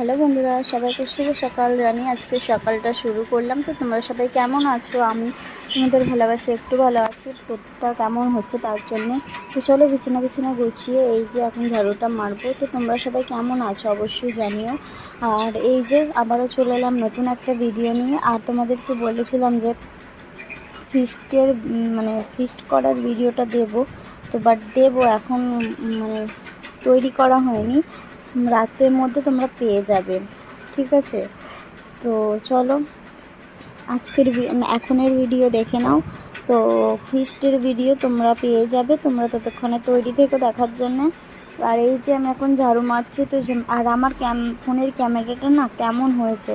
Hello বন্ধুরা, সবাইকে শুভ সকাল। জানি আজকে সকালটা শুরু করলাম, তো তোমরা সবাই কেমন আছো? আমি তোমাদের ভালোবাসে একটু ভালো আছি পেটটা কেমন হচ্ছে তার জন্য। তো চলো বিছানা বিছানা গুছিয়ে, এই যে এখন ঝাড়ুটা মারবো, তো তোমরা সবাই কেমন আছো অবশ্যই জানিও। আর এই যে আবারও চলে এলাম নতুন একটা ভিডিও নিয়ে, আর তোমাদেরকে বলেছিলাম যে ফিস্টের মানে ফিস্ট করার ভিডিওটা দেব, তো বাট দেবো এখন মানে তৈরি করা হয়নি। রাতের মধ্যে তোমরা পেয়ে যাবে, ঠিক আছে? তো চলো, আজকের এখনের ভিডিও দেখে নাও। তো ফিস্টের ভিডিও তোমরা পেয়ে যাবে, তোমরা ততক্ষণে তৈরি থেকে দেখার জন্য। আর এই যে আমি এখন ঝাড়ু মারছি, তো আর আমার ক্যাম, ফোনের ক্যামেরাটা না কেমন হয়েছে,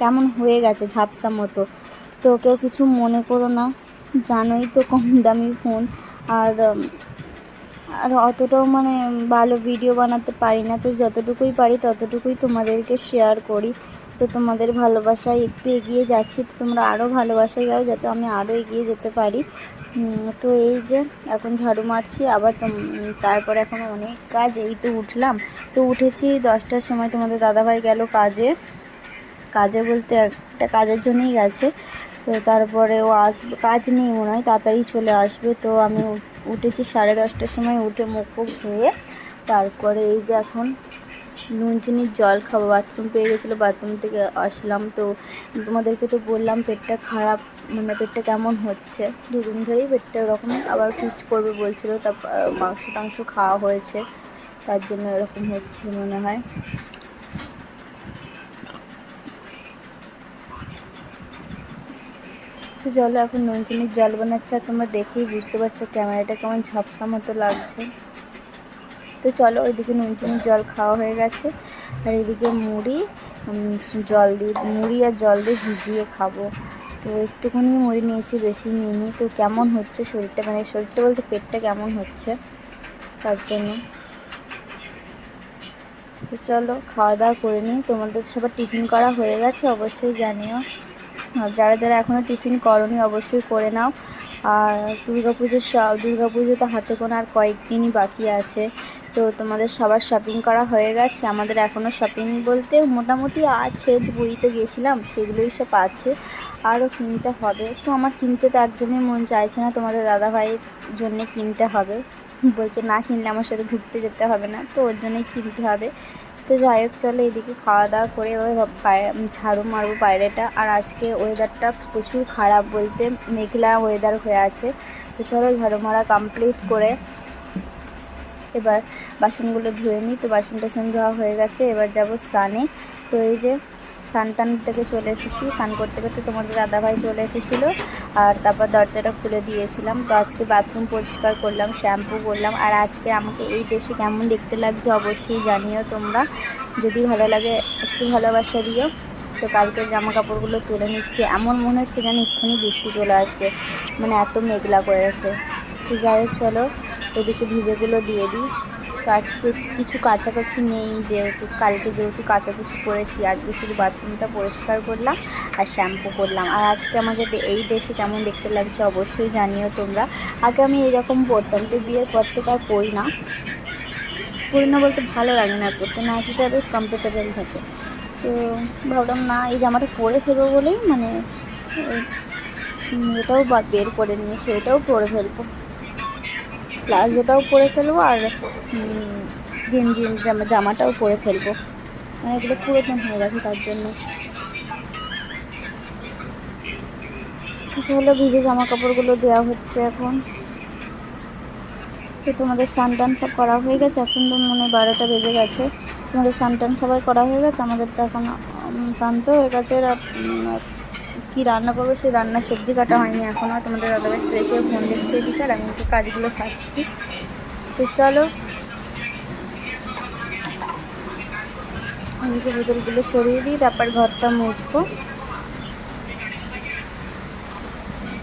কেমন হয়ে গেছে ঝাপসা মতো। তো কেউ কিছু মনে করো না, জানোই তো কম দামি ফোন। আর আর অতটাও মানে ভালো ভিডিও বানাতে পারি না। তো যতটুকুই পারি ততটুকুই তোমাদেরকে শেয়ার করি। তো তোমাদের ভালোবাসায় একটু এগিয়ে যাচ্ছি। তো তোমরা আরও ভালোবাসায় যাও যাতে আমি আরও এগিয়ে যেতে পারি। তো এই যে এখন ঝাড়ু মারছি, আবার তারপরে এখন অনেক কাজ, এই তো উঠলাম। তো উঠেছি দশটার সময় তোমাদের দাদাভাই গেল কাজে। কাজে বলতে একটা কাজের জন্যই গেছে। তো তারপরে ও আসবে, কাজ নেই মনে হয়, তাড়াতাড়ি চলে আসবে। তো আমি উঠেছি সাড়ে দশটার সময়, উঠে মুখ ধুয়ে তারপরে এই যে এখন নুন চিনির জল খাব। বাথরুম পেয়ে গেছিল, বাথরুম থেকে আসলাম তো তোমাদেরকে তো বললাম পেটটা খারাপ মানে পেটটা কেমন হচ্ছে? দুদিন ধরেই পেটটা ওরকম আবার ফিস্ট করবে বলছিলো তারপর মাংস টাংস খাওয়া হয়েছে, তার জন্য এরকম হচ্ছে মনে হয়। তো জলে এখন নুন চিনির জল বানাচ্ছে আর তোমরা দেখেই বুঝতে পারছ ক্যামেরাটা কেমন ঝাপসা মতো লাগছে। তো চলো ওইদিকে নুন চিনির জল খাওয়া হয়ে গেছে আর এদিকে মুড়ি জল দিয়ে, মুড়ি আর জল দিয়ে ভিজিয়ে খাব। তো একটুখানি মুড়ি নিয়েছি, বেশি নিইনি। তো কেমন হচ্ছে শরীরটা? মানে শরীরটা বলতে পেটটা কেমন হচ্ছে? তার জন্য। তো চলো খাওয়া দাওয়া করে নিই। তোমাদের সবার টিফিন করা হয়ে গেছে, অবশ্যই জানিও। যারা যারা এখনও টিফিন করনি, অবশ্যই করে নাও। আর দুর্গা পুজোর দুর্গা পুজো তো হাতে কোনো আর কয়েকদিনই বাকি আছে। তো তোমাদের সবার শপিং করা হয়ে গেছে। আমাদের এখনও শপিং বলতে মোটামুটি আছে পুরীতে গেছিলাম, সেগুলোই সব আছে। আরও কিনতে হবে। তো আমার কিনতে তো একদমই মন চাইছে না, তোমাদের দাদাভাইয়ের জন্য কিনতে হবে। বলছে না কিনলে আমার সাথে ঘুরতে যেতে হবে না, তো ওর জন্যই কিনতে হবে। তো যাই হোক, চলো এদিকে খাওয়া দাওয়া করে ঝাড়ু মারবো বাইরেটা। আর আজকে ওয়েদারটা প্রচুর খারাপ বলতে মেঘলা ওয়েদার হয়ে আছে। তো চলো ঝাড়ু মারা কমপ্লিট করে এবার বাসনগুলো ধুয়ে নিই। তো বাসন টাসন ধোয়া হয়ে গেছে, এবার যাব স্নানে। তো এই যে স্নান টান থেকে চলে এসেছি। স্নান করতে করতে তোমাদের দাদাভাই চলে এসেছিল। আর তারপর দরজাটা খুলে দিয়েছিলাম। তো আজকে বাথরুম পরিষ্কার করলাম শ্যাম্পু করলাম। আর আজকে আমাকে এই দেশে কেমন দেখতে লাগছে অবশ্যই জানিও তোমরা। যদি ভালো লাগে একটু ভালোবাসা দিও। তো কালকে জামা কাপড়গুলো তুলে নিচ্ছে। এমন মনে হচ্ছে যেন এক্ষুনি বৃষ্টি চলে আসবে। মানে এত মেঘলা করেছে। তো যাই হোক, চলো এদিকে ভিজেগুলো দিয়ে দিই। তো আজকে কিছু কাছাকাছি নেই, যেহেতু কালকে যেহেতু কাছাকুচি করেছি, আজকে শুধু বাথরুমটা পরিষ্কার করলাম আর শ্যাম্পু করলাম। আর আজকে আমাকে এই দেশে কেমন দেখতে লাগছে অবশ্যই জানিও তোমরা। আগে আমি এরকম পরতাম তো বিয়ের পর থেকে আর পড়ি না। পড়ি না বলতে ভালো লাগে না পড়তে না এটা বেশ কমফোর্টেবল থাকে। তো ভাবলাম, না, এই জামাটা পরে ফেলব বলেই মানে এটাও বের করে নিয়েছি, এটাও পরে ফেলব। প্লাজোটাও পরে ফেলব আর গেঞ্জি জামা, জামাটাও পরে ফেলব। মানে এগুলো পুরোতন হয়ে গেছে তার জন্য। কিছু হলো ভিজে জামা কাপড়গুলো দেওয়া হচ্ছে এখন। তো তোমাদের টান সব করা হয়ে গেছে? এখন তো মনে বারোটা বেজে গেছে। তোমাদের টান সবাই করা হয়ে গেছে? আমাদের তো এখন শান্ত হয়ে গেছে। কি রান্না করব? সেই রান্নার সবজি কাটা হয়নি এখনও তোমাদের দাদাভাই ফ্রেশে ফোন দেখছে এদিকে, আর আমি একটু কাজগুলো সারছি। তো চলো নিচে বোতলগুলো সরিয়ে দিই, তারপর ঘরটা মুছবো।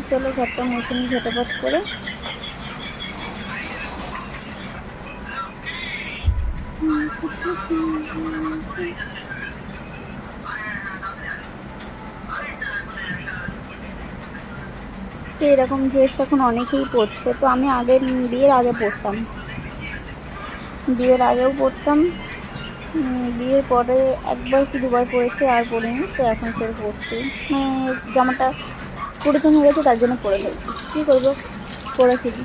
চলো ঘরটা মুছে নিই ঝটপট করে। তো এরকম ড্রেস এখন অনেকেই পরছে। তো আমি আগে বিয়ের আগে পরতাম। বিয়ের আগেও পরতাম। বিয়ের পরে একবার কি দুবার পরেছি আর পরিনি, তো এখন ফের পরছি। মানে জামাটা পুরাতন হয়ে গেছে, তার জন্য পরে ফেলছি। কী করব? পরে ফেলি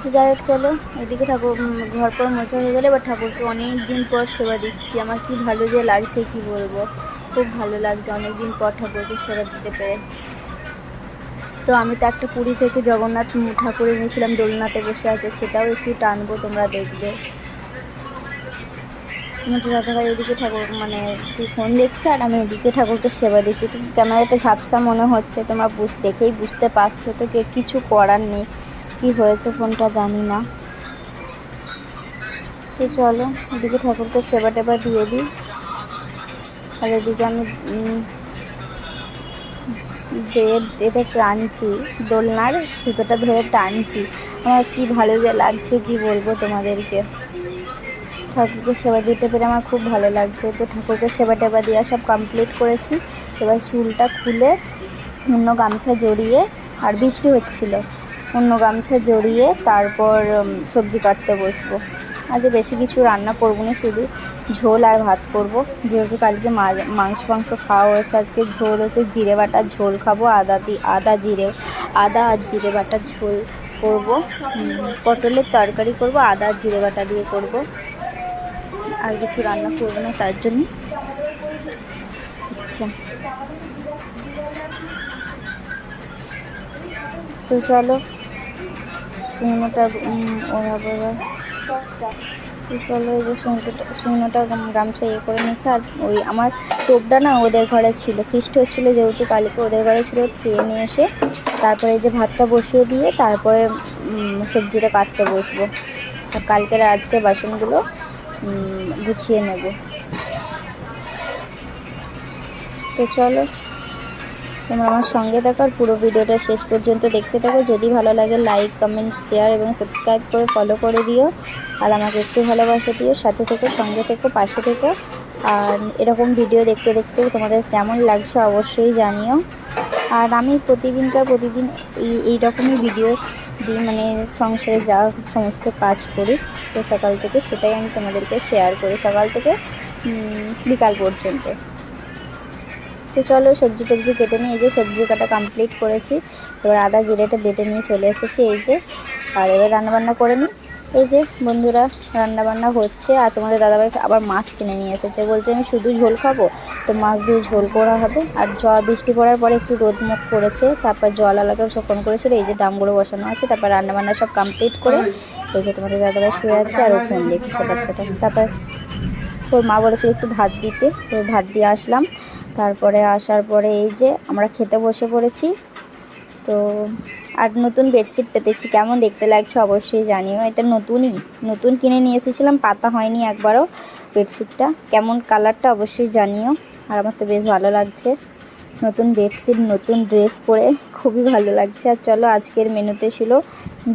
তো যাই হোক, চলো, এদিকে ঠাকুর ঘর পর মোছা হয়ে গেলে, এবার ঠাকুরকে অনেক দিন পর সেবা দিচ্ছি। আমার কি ভালো যে লাগছে, কি বলব? খুব ভালো লাগছে। অনেক দিন পর ঠাকুরকে সেবা দিতে পেরে। তো আমি তো একটা পুরী থেকে জগন্নাথ ঠাকুর নিয়েছিলাম দোলনাতে বসে আছে, সেটাও একটু টানবো, তোমরা দেখবে। এদিকে ঠাকুর মানে ফোন দেখছে আর আমি এদিকে ঠাকুরকে সেবা দিচ্ছি। ক্যামেরাটা ঝাপসা মনে হচ্ছে, তোমরা বুঝ, দেখেই বুঝতে পারছ তো কে, কিছু করার নেই, কি হয়েছে ফোনটা জানি না। তো চলো, এদিকে ঠাকুরকে সেবা টেবা দিয়ে দিই। আর এদিকে আমি বেড এটা টানছি, দোলনার সুতোটা ধরে টানছি। আমার কি ভালো যে লাগছে, কি বলব তোমাদেরকে? ঠাকুরকে সেবা দিতে পেরে আমার খুব ভালো লাগছে। তো ঠাকুরকে সেবা টেবা দেওয়া সব কমপ্লিট করেছি। এবার চুলটা খুলে অন্য গামছা জড়িয়ে আর বৃষ্টি হচ্ছিল। অন্য গামছা জড়িয়ে তারপর সবজি কাটতে বসবো। আজ বেশি কিছু রান্না করব না শুধু। ঝোল আর ভাত করব। যেহেতু কালকে মাংস মাংস খাওয়া হয়েছে, আজকে ঝোল হচ্ছে জিরে বাটার ঝোল খাব, আদা দি, আদা জিরে, আদা আর জিরে বাটার ঝোল করব। পটলের তরকারি করব, আদা আর জিরে বাটা দিয়ে করব। আর কিছু রান্না করব না, তার জন্য আচ্ছা তো চলো শুকনোটা ওরা শুকনোটা শুকনোটা গামছা ইয়ে করে নিচ্ছে আর ওই আমার টোপটা না ওদের ঘরে ছিল ফিস্ট হচ্ছিল যেহেতু, কালকে ওদের ঘরে ছিল, খেয়ে নিয়ে এসে তারপরে যে ভাতটা বসিয়ে দিয়ে তারপরে সবজিটা কাটতে বসবো। আর কালকের আজকে বাসনগুলো গুছিয়ে নেব। তো চলো। তোমরা আমার সঙ্গে থাকো পুরো ভিডিওটা শেষ পর্যন্ত দেখতে থাকো। যদি ভালো লাগে লাইক কমেন্ট শেয়ার এবং সাবস্ক্রাইব করে ফলো করে দিও। আর আমাকে একটু ভালোবাসা দিও। সাথে থেকো, সঙ্গে থেকো, পাশে থেকো। আর এরকম ভিডিও দেখতে দেখতে তোমাদের কেমন লাগছে অবশ্যই জানিও। আর আমি প্রতিদিনকার প্রতিদিন এই এই রকমই ভিডিও দিই মানে সংসারে যা সমস্ত কাজ করি, তো সকাল থেকে সেটাই আমি তোমাদেরকে শেয়ার করি সকাল থেকে বিকাল পর্যন্ত। তো চলো, সবজি টবজি কেটে নিয়ে এই যে সবজি কাটা কমপ্লিট করেছি। এবার আদা জিরেটা বেটে নিয়ে চলে এসেছি এই যে। আর এবার রান্নাবান্না করে নিই। এই যে বন্ধুরা, রান্নাবান্না হচ্ছে। আর তোমাদের দাদাভাই আবার মাছ কিনে নিয়ে এসেছে। বলছে, আমি শুধু ঝোল খাব, তো মাছ দিয়ে ঝোল করা হবে। আর জল বৃষ্টি পড়ার পরে একটু রোদ মুখ করেছে তারপর জল আলাকেও সব ফোন করেছিল। এই যে ডামগুলো বসানো আছে। তারপর রান্নাবান্না সব কমপ্লিট করে এই যে তোমাদের দাদাভাই শুয়ে আছে আর ও ফোন দেখছে বাচ্চাটা। তারপর তোর মা বলেছিল একটু ভাত দিতে। তো ভাত দিয়ে আসলাম। তারপরে আসার পরে এই যে আমরা খেতে বসে পড়েছি। তো আর নতুন বেডশিট পেতেছি, কেমন দেখতে লাগছে অবশ্যই জানিও। এটা নতুনই, নতুন কিনে নিয়ে এসেছিলাম, পাতা হয়নি একবারও বেডশিটটা। কেমন কালারটা অবশ্যই জানিও, আর আমার তো বেশ ভালো লাগছে। নতুন বেডশিট, নতুন ড্রেস পরে খুবই ভালো লাগছে। আর চলো আজকের মেনুতে ছিল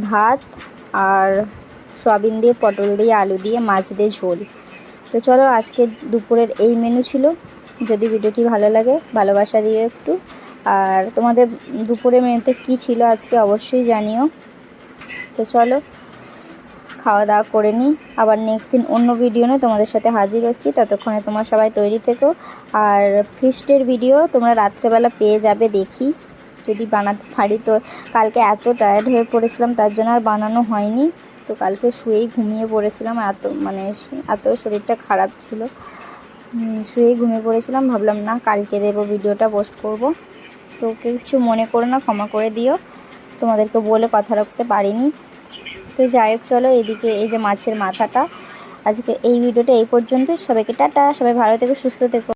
ভাত আর সয়াবিন দিয়ে, পটল দিয়ে, আলু দিয়ে, মাছ দিয়ে ঝোল। তো চলো আজকে দুপুরের এই মেনু ছিল। যদি ভিডিওটি ভালো লাগে, ভালোবাসা দিও একটু। আর তোমাদের দুপুরে মেনুতে কী ছিল আজকে অবশ্যই জানিও। তো চলো খাওয়া দাওয়া করে নিই। আবার নেক্সট দিন অন্য ভিডিও নিয়ে তোমাদের সাথে হাজির হচ্ছি। ততক্ষণে তোমরা সবাই তৈরি থেকো। আর ফিস্টের ভিডিও তোমরা রাত্রেবেলা পেয়ে যাবে দেখি। যদি বানাতে পারি তো, কালকে এত টায়ার্ড হয়ে পড়েছিলাম, তার জন্য আর বানানো হয়নি। তো কালকে শুয়েই ঘুমিয়ে পড়েছিলাম, এত মানে এত শরীরটা খারাপ ছিল। শুয়েই ঘুমিয়ে পড়েছিলাম, ভাবলাম না কালকে দেবো, ভিডিওটা পোস্ট করব। তো কিছু মনে করো না, ক্ষমা করে দিও। তোমাদেরকে বলে কথা রাখতে পারিনি। তো যাই হোক, চলো এদিকে এই যে মাছের মাথাটা। আজকে এই ভিডিওটা এই পর্যন্ত সবাইকে টাটা, সবাই ভালো থেকে, সুস্থ থেকো।